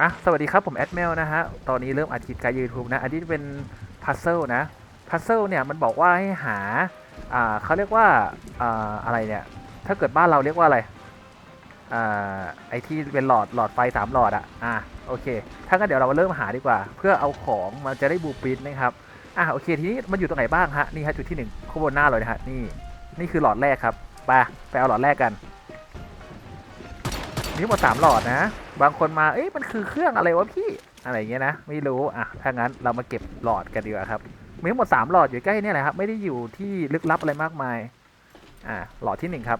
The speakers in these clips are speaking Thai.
อะสวัสดีครับผมแอดเมลนะฮะ ตอนนี้เริ่มอัดคลิปการยูทูบนะ อันนี้เป็นพัซเซิลนะ พัซเซิลเนี่ยมันบอกว่าให้หา อ่าเขาเรียกว่า อ่า อะไรเนี่ย ถ้าเกิดบ้านเราเรียกว่าอะไร อ่า ไอที่เป็นหลอดหลอดไฟสามหลอดอะอะโอเค ถ้างั้นเดี๋ยวเราาเริ่มหาดีกว่า เพื่อเอาของมันจะได้บูปินนะครับ อะโอเค ทีนี้มันอยู่ตรงไหนบ้างฮะ นี่ฮะจุดที่หนึ่งข้างบนหน้าเลยนะฮะ นี่ นี่คือหลอดแรกครับ ไป ไปเอาหลอดแรกกันมีทั้งหมดสามหลอดนะ บางคนมา เอ๊ะมันคือเครื่องอะไรวะพี่ อะไรอย่างเงี้ยนะ ไม่รู้ อะ ถ้างั้นเรามาเก็บหลอดกันดีกว่าครับ มีทั้งหมดสามหลอดอยู่ใกล้เนี่ยแหละครับ ไม่ได้อยู่ที่ลึกลับอะไรมากมาย อะ หลอดที่หนึ่งครับ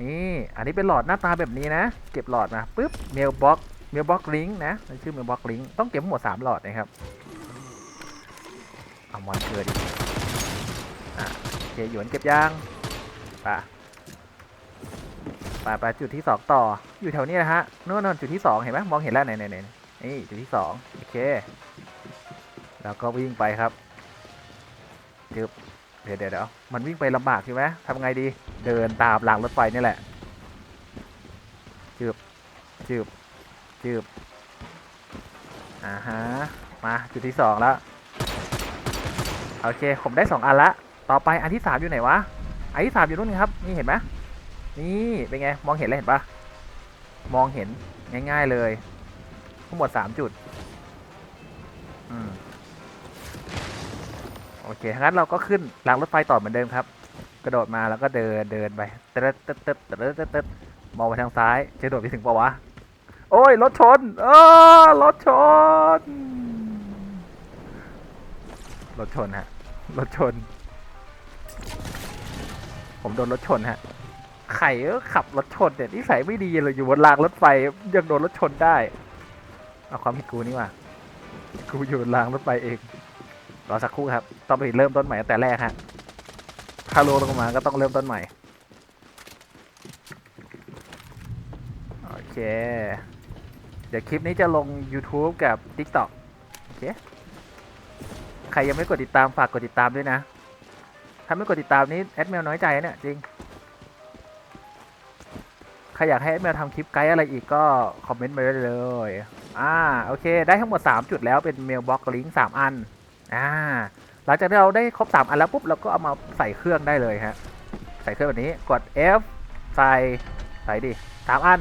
นี่ อันนี้เป็นหลอดหน้าตาแบบนี้นะ เก็บหลอดมาปุ๊บ เมลบ็อกเมลบ็อกลิงนะ มันชื่อเมลบ็อกลิงต้องเก็บหมดสามหลอดนะครับเอามอนเกิดอะโอเคหยวนเก็บยางไป่ะ ไปไปจุดที่สองต่ออยู่แถวนี้นะฮะนู่นนนจุดที่สองเห็นไหมมองเห็นแล้วไหนไหนไหนนี่จุดที่สองโอเค แล้วก็วิ่งไปครับจึบเดี๋ยวเดี๋ยวเดี๋ยวมันวิ่งไปลำบากใช่ไหมทำไงดีเดินตามรางรถไฟนี่แหละจึบจึบจึบอ่าฮะมาจุดที่สองแล้วโอเคผมได้สองอันละต่อไปอันที่สามอยู่ไหนวะอันที่สามอยู่นู่นครับนี่เห็นไหม นี่เป็นไง มองเห็นเลยเห็นปะมองเห็นง่าย ๆเลยทั้งหมดสามจุด อืมโอเคงั้นเราก็ขึ้นรางรถไฟต่อเหมือนเดิมครับ กระโดดมาแล้วก็เดินเดินไปเตดเติร์ดเติร์ดเติร์ดเติร์ดเติร์ดมองไปทางซ้าย จะโดดไปถึงปะวะ โอ้ย รถชน เออรถชน รถชนฮะ รถชน ผมโดนรถชนฮะ ไข่ก็ขับรถชนเนี่ยนิสัยไม่ดีเลยอยู่บนรางรถไฟยังโดนรถชนได้เอาความผิดกูนี่ว่ะกูอยู่บนรางรถไฟเองรอสักครู่ครับ ต้องไปเริ่มต้นใหม่ตั้งแต่แรกฮะถ้าลงลงมาก็ต้องเริ่มต้นใหม่โอเค เดี๋ยวคลิปนี้จะลง YouTube กับ TikTok โอเค ใครยังไม่กดติดตามฝากกดติดตามด้วยนะ ถ้าไม่กดติดตามนี้แอดเมลน้อยใจเนี่ยจริง รอยากให้แอดเมลทำคลิปไกด์อะไรอีกก็คอมเมนต์มาได้เลย อ่าโอเค ได้ทั้งหมด 3 จุดแล้วเป็นเมลบ็อกลิงก์3อัน อ่า หลังจากที่เราได้ครบ 3 อันแล้วปุ๊บเราก็เอามาใส่เครื่องได้เลยฮะ ใส่เครื่องแบบนี้กด F ใส่ใส่ดิสามอัน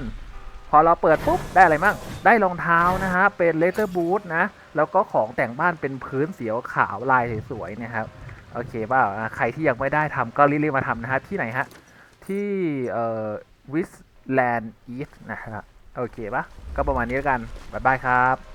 พอเราเปิดปุ๊บได้อะไรมั่ง ได้รองเท้านะฮะ เป็นเลเ e อร์บูทนะ แล้วก็ของแต่งบ้านเป็นพื้นเสีขาวลายสวยๆนะครับ โอเคเปล่าอะใครที่ยังไม่ได้ทำก็รีบๆมาทำนะฮะ ที่ไหนฮะ ที่เอ่อวิส แลนด์อีสนะครับโอเคปะก็ประมาณนี้แล้วกันบ๊ายบายครับ